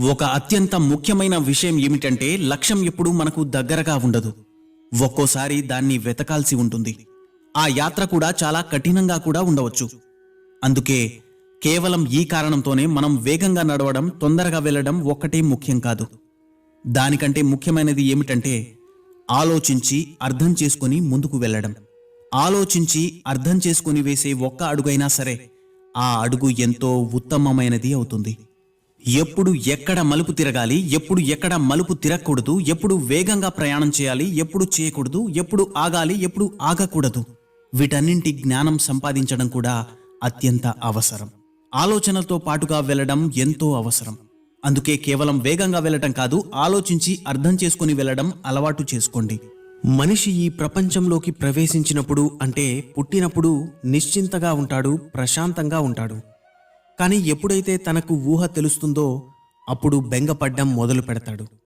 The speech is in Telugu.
ఒక అత్యంత ముఖ్యమైన విషయం ఏమిటంటే లక్ష్యం ఎప్పుడూ మనకు దగ్గరగా ఉండదు. ఒక్కోసారి దాన్ని వెతకాల్సి ఉంటుంది. ఆ యాత్ర కూడా చాలా కఠినంగా కూడా ఉండవచ్చు. అందుకే కేవలం ఈ కారణంతోనే మనం వేగంగా నడవడం తొందరగా వెళ్ళడం ఒక్కటే ముఖ్యం కాదు. దానికంటే ముఖ్యమైనది ఏమిటంటే ఆలోచించి అర్థం చేసుకుని ముందుకు వెళ్ళడం. ఆలోచించి అర్థం చేసుకుని వేసే ఒక్క అడుగైనా సరే ఆ అడుగు ఎంతో ఉత్తమమైనది అవుతుంది. ఎప్పుడు ఎక్కడ మలుపు తిరగాలి ఎప్పుడు ఎక్కడ మలుపు తిరగకూడదు ఎప్పుడు వేగంగా ప్రయాణం చేయాలి ఎప్పుడు చేయకూడదు ఎప్పుడు ఆగాలి ఎప్పుడు ఆగకూడదు. వీటన్నింటి జ్ఞానం సంపాదించడం కూడా అత్యంత అవసరం. ఆలోచనలతో పాటుగా వెళ్ళడం ఎంతో అవసరం. అందుకే కేవలం వేగంగా వెళ్ళటం కాదు ఆలోచించి అర్థం చేసుకుని వెళ్ళడం అలవాటు చేసుకోండి. మనిషి ఈ ప్రపంచంలోకి ప్రవేశించినప్పుడు అంటే పుట్టినప్పుడు నిశ్చింతగా ఉంటాడు ప్రశాంతంగా ఉంటాడు. కానీ ఎప్పుడైతే తనకు ఊహ తెలుస్తుందో అప్పుడు బెంగపడ్డం మొదలు పెడతాడు